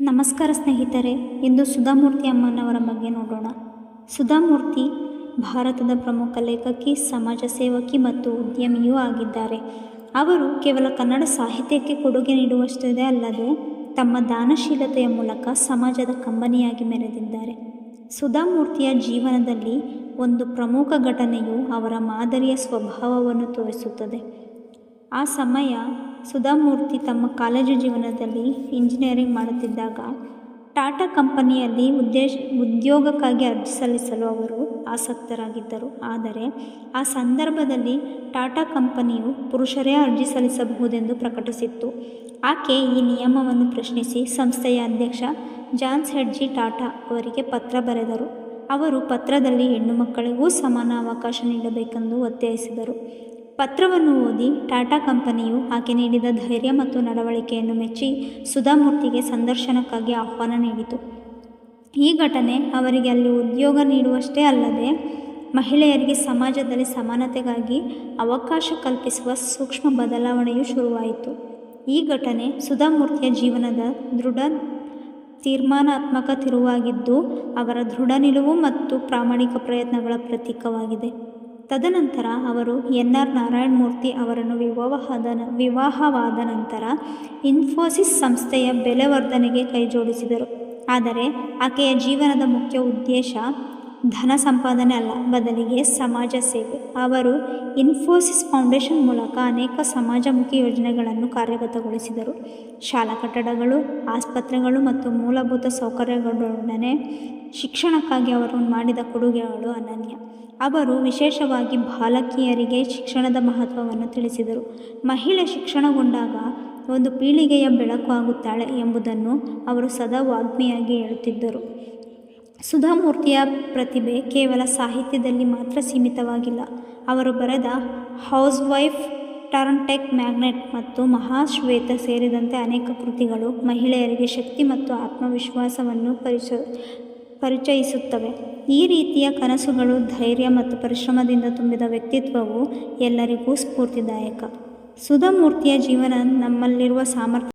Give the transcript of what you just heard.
ನಮಸ್ಕಾರ ಸ್ನೇಹಿತರೆ, ಇಂದು ಸುಧಾಮೂರ್ತಿ ಅಮ್ಮನವರ ಬಗ್ಗೆ ನೋಡೋಣ. ಸುಧಾಮೂರ್ತಿ ಭಾರತದ ಪ್ರಮುಖ ಲೇಖಕಿ, ಸಮಾಜ ಸೇವಕಿ ಮತ್ತು ಉದ್ಯಮಿಯೂ ಆಗಿದ್ದಾರೆ. ಅವರು ಕೇವಲ ಕನ್ನಡ ಸಾಹಿತ್ಯಕ್ಕೆ ಕೊಡುಗೆ ನೀಡುವಷ್ಟೇ ಅಲ್ಲದೆ ತಮ್ಮ ದಾನಶೀಲತೆಯ ಮೂಲಕ ಸಮಾಜದ ಕಂಬನಿಯಾಗಿ ಮೆರೆದಿದ್ದಾರೆ. ಸುಧಾಮೂರ್ತಿಯ ಜೀವನದಲ್ಲಿ ಒಂದು ಪ್ರಮುಖ ಘಟನೆಯು ಅವರ ಮಾದರಿಯ ಸ್ವಭಾವವನ್ನು ತೋರಿಸುತ್ತದೆ. ಆ ಸಮಯ ಸುಧಾಮೂರ್ತಿ ತಮ್ಮ ಕಾಲೇಜು ಜೀವನದಲ್ಲಿ ಇಂಜಿನಿಯರಿಂಗ್ ಮಾಡುತ್ತಿದ್ದಾಗ ಟಾಟಾ ಕಂಪನಿಯಲ್ಲಿ ಉದ್ದೇಶ, ಉದ್ಯೋಗಕ್ಕಾಗಿ ಅರ್ಜಿ ಸಲ್ಲಿಸಲು ಅವರು ಆಸಕ್ತರಾಗಿದ್ದರು. ಆದರೆ ಆ ಸಂದರ್ಭದಲ್ಲಿ ಟಾಟಾ ಕಂಪನಿಯು ಪುರುಷರೇ ಅರ್ಜಿ ಸಲ್ಲಿಸಬಹುದೆಂದು ಪ್ರಕಟಿಸಿತ್ತು. ಆಕೆ ಈ ನಿಯಮವನ್ನು ಪ್ರಶ್ನಿಸಿ ಸಂಸ್ಥೆಯ ಅಧ್ಯಕ್ಷ ಜಾನ್ಸ್ ಹೆಡ್ಜಿ ಟಾಟಾ ಅವರಿಗೆ ಪತ್ರ ಬರೆದರು. ಅವರು ಪತ್ರದಲ್ಲಿ ಹೆಣ್ಣು ಮಕ್ಕಳಿಗೂ ಸಮಾನ ಅವಕಾಶ ನೀಡಬೇಕೆಂದು ಒತ್ತಾಯಿಸಿದರು. ಪತ್ರವನ್ನು ಓದಿ ಟಾಟಾ ಕಂಪನಿಯು ಆಕೆ ನೀಡಿದ ಧೈರ್ಯ ಮತ್ತು ನಡವಳಿಕೆಯನ್ನು ಮೆಚ್ಚಿ ಸುಧಾಮೂರ್ತಿಗೆ ಸಂದರ್ಶನಕ್ಕಾಗಿ ಆಹ್ವಾನ ನೀಡಿತು. ಈ ಘಟನೆ ಅವರಿಗೆ ಅಲ್ಲಿ ಉದ್ಯೋಗ ನೀಡುವಷ್ಟೇ ಅಲ್ಲದೆ ಮಹಿಳೆಯರಿಗೆ ಸಮಾಜದಲ್ಲಿ ಸಮಾನತೆಗಾಗಿ ಅವಕಾಶ ಕಲ್ಪಿಸುವ ಸೂಕ್ಷ್ಮ ಬದಲಾವಣೆಯೂ ಶುರುವಾಯಿತು. ಈ ಘಟನೆ ಸುಧಾಮೂರ್ತಿಯ ಜೀವನದ ದೃಢ ತೀರ್ಮಾನಾತ್ಮಕ ತಿರುವಾಗಿದ್ದು, ಅವರ ದೃಢ ನಿಲುವು ಮತ್ತು ಪ್ರಾಮಾಣಿಕ ಪ್ರಯತ್ನಗಳ ಪ್ರತೀಕವಾಗಿದೆ. ತದನಂತರ ಅವರು ಎನ್ ಆರ್ ನಾರಾಯಣಮೂರ್ತಿ ಅವರನ್ನು ವಿವಾಹದ ವಿವಾಹವಾದ ನಂತರ ಇನ್ಫೋಸಿಸ್ ಸಂಸ್ಥೆಯ ಬೆಲೆವರ್ಧನೆಗೆ ಕೈಜೋಡಿಸಿದರು. ಆದರೆ ಆಕೆಯ ಜೀವನದ ಮುಖ್ಯ ಉದ್ದೇಶ ಧನ ಸಂಪಾದನೆ ಅಲ್ಲ, ಬದಲಿಗೆ ಸಮಾಜ ಸೇವೆ. ಅವರು ಇನ್ಫೋಸಿಸ್ ಫೌಂಡೇಶನ್ ಮೂಲಕ ಅನೇಕ ಸಮಾಜಮುಖಿ ಯೋಜನೆಗಳನ್ನು ಕಾರ್ಯಗತಗೊಳಿಸಿದರು. ಶಾಲಾ ಕಟ್ಟಡಗಳು, ಆಸ್ಪತ್ರೆಗಳು ಮತ್ತು ಮೂಲಭೂತ ಸೌಕರ್ಯಗಳೊಡನೆ ಶಿಕ್ಷಣಕ್ಕಾಗಿ ಅವರು ಮಾಡಿದ ಕೊಡುಗೆಗಳು ಅನನ್ಯ. ಅವರು ವಿಶೇಷವಾಗಿ ಬಾಲಕಿಯರಿಗೆ ಶಿಕ್ಷಣದ ಮಹತ್ವವನ್ನು ತಿಳಿಸಿದರು. ಮಹಿಳೆ ಶಿಕ್ಷಣಗೊಂಡಾಗ ಒಂದು ಪೀಳಿಗೆಯ ಬೆಳಕು ಆಗುತ್ತಾಳೆ ಎಂಬುದನ್ನು ಅವರು ಸದಾ ವಾಗ್ಮಿಯಾಗಿ ಹೇಳುತ್ತಿದ್ದರು. ಸುಧಾಮೂರ್ತಿಯ ಪ್ರತಿಭೆ ಕೇವಲ ಸಾಹಿತ್ಯದಲ್ಲಿ ಮಾತ್ರ ಸೀಮಿತವಾಗಿಲ್ಲ. ಅವರು ಬರೆದ ಹೌಸ್ ವೈಫ್ ಟರ್ನ್ಟೆಕ್ ಮ್ಯಾಗ್ನೆಟ್ ಮತ್ತು ಮಹಾಶ್ವೇತ ಸೇರಿದಂತೆ ಅನೇಕ ಕೃತಿಗಳು ಮಹಿಳೆಯರಿಗೆ ಶಕ್ತಿ ಮತ್ತು ಆತ್ಮವಿಶ್ವಾಸವನ್ನು ಪರಿಚ, ಪರಿಚಯಿಸುತ್ತವೆ. ಈ ರೀತಿಯ ಕನಸುಗಳು ಧೈರ್ಯ ಮತ್ತು ಪರಿಶ್ರಮದಿಂದ ತುಂಬಿದ ವ್ಯಕ್ತಿತ್ವವು ಎಲ್ಲರಿಗೂ ಸ್ಫೂರ್ತಿದಾಯಕ. ಸುಧಾಮೂರ್ತಿಯ ಜೀವನ ನಮ್ಮಲ್ಲಿರುವ ಸಾಮರ್ಥ್ಯ